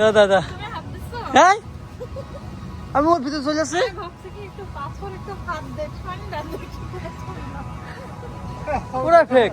দাদা দাদা হ্যাঁ আমি ওর ভিতরে চলে আসছি। পুরা ফেক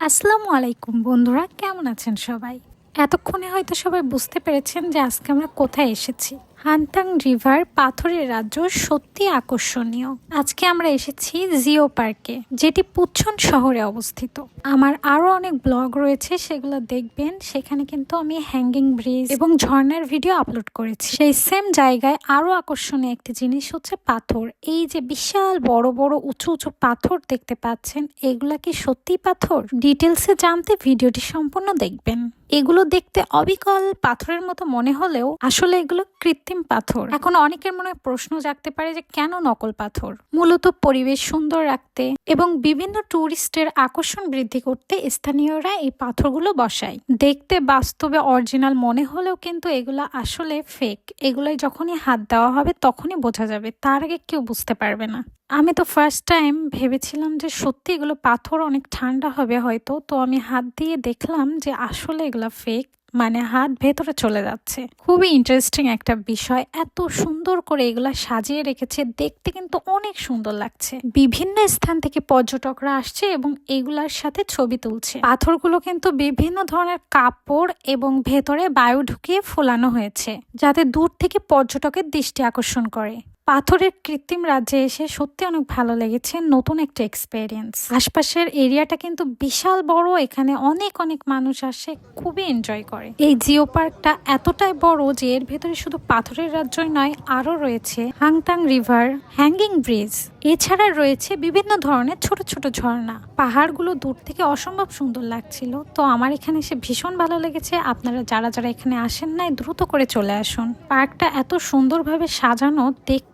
আসসালামু আলাইকুম বন্ধুরা কেমন আছেন সবাই? এতক্ষণে হয়তো সবাই বুঝতে পেরেছেন যে আজকে আমরা কোথায় এসেছি। হানতাং রিভার পাথরের রাজ্য সত্যি আকর্ষণীয়। আজকে আমরা এসেছি জিও পার্কে, যেটি পুচ্ছন শহরে অবস্থিত। আমার আরও অনেক ব্লগ রয়েছে, সেগুলো দেখবেন। সেখানে কিন্তু আমি হ্যাঙ্গিং ব্রিজ এবং ঝর্ণার ভিডিও আপলোড করেছি। সেই সেম জায়গায় আরও আকর্ষণীয় একটি জিনিস হচ্ছে পাথর। এই যে বিশাল, বড় বড়, উঁচু উঁচু পাথর দেখতে পাচ্ছেন, এগুলা কি সত্যি পাথর? ডিটেলসে জানতে ভিডিওটি সম্পূর্ণ দেখবেন। এগুলো দেখতে অবিকল, পাথরের মতো মনে হলেও আসলে এগুলো কৃত্রিম পাথর। এখন অনেকের মনে প্রশ্ন জাগতে পারে যে কেন নকল পাথর? মূলত পরিবেশ সুন্দর রাখতে এবং বিভিন্ন ট্যুরিস্টের আকর্ষণ বৃদ্ধি করতে স্থানীয়রা এই পাথরগুলো বসায়। দেখতে বাস্তবে অরিজিনাল মনে হলেও কিন্তু এগুলো আসলে ফেক এগুলোই যখনই হাত দেওয়া হবে তখনই বোঝা যাবে, তার আগে কেউ বুঝতে পারবে না। আমি তো ফার্স্ট টাইম ভেবেছিলাম যে সত্যি এগুলো পাথর অনেক ঠান্ডা হবে হয়তো, তো আমি হাত দিয়ে দেখলাম যে আসলে এগুলো ফেক মানে হাত ভেতরে চলে যাচ্ছে। খুবই ইন্টারেস্টিং একটা বিষয়। এত সুন্দর করে এগুলা সাজিয়ে রেখেছে। দেখতে কিন্তু অনেক সুন্দর লাগছে। বিভিন্ন স্থান থেকে পর্যটকরা আসছে এবং এগুলার সাথে ছবি তুলছে। পাথরগুলো কিন্তু বিভিন্ন ধরনের কাপড় এবং ভেতরে বায়ু ঢুকিয়ে ফোলানো হয়েছে, যাতে দূর থেকে পর্যটকের দৃষ্টি আকর্ষণ করে। পাথরের কৃত্রিম রাজ্যে এসে সত্যি অনেক ভালো লেগেছে, নতুন একটা এক্সপেরিয়েন্স আশপাশের এরিয়াটা কিন্তু বিশাল বড়, এখানে অনেক অনেক মানুষ আসে, খুবই এনজয় করে। এই জিও পার্কটা এতটাই বড় যে এর ভেতরে শুধু পাথরের রাজ্যই নয়, আরও রয়েছে হাংতাং রিভার, হ্যাঙ্গিং ব্রিজ। এছাড়া রয়েছে বিভিন্ন ধরনের ছোট ছোট ঝর্ণা। পাহাড়গুলো দূর থেকে অসম্ভব সুন্দর লাগছিল, তো আমার এখানে এসে ভীষণ ভালো লেগেছে। আপনারা যারা যারা এখানে আসেন নাই, দ্রুত করে চলে আসুন। পার্কটা এত সুন্দরভাবে সাজানো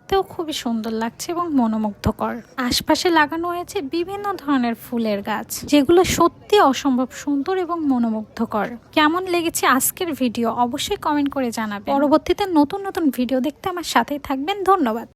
দেখতেও খুবই সুন্দর লাগছে এবং মনোমুগ্ধকর। আশপাশে লাগানো হয়েছে বিভিন্ন ধরনের ফুলের গাছ, যেগুলো সত্যি অসম্ভব সুন্দর এবং মনোমুগ্ধকর। কেমন লেগেছে আজকের ভিডিও অবশ্যই কমেন্ট করে জানাবেন। পরবর্তীতে নতুন নতুন ভিডিও দেখতে আমার সাথেই থাকবেন। ধন্যবাদ।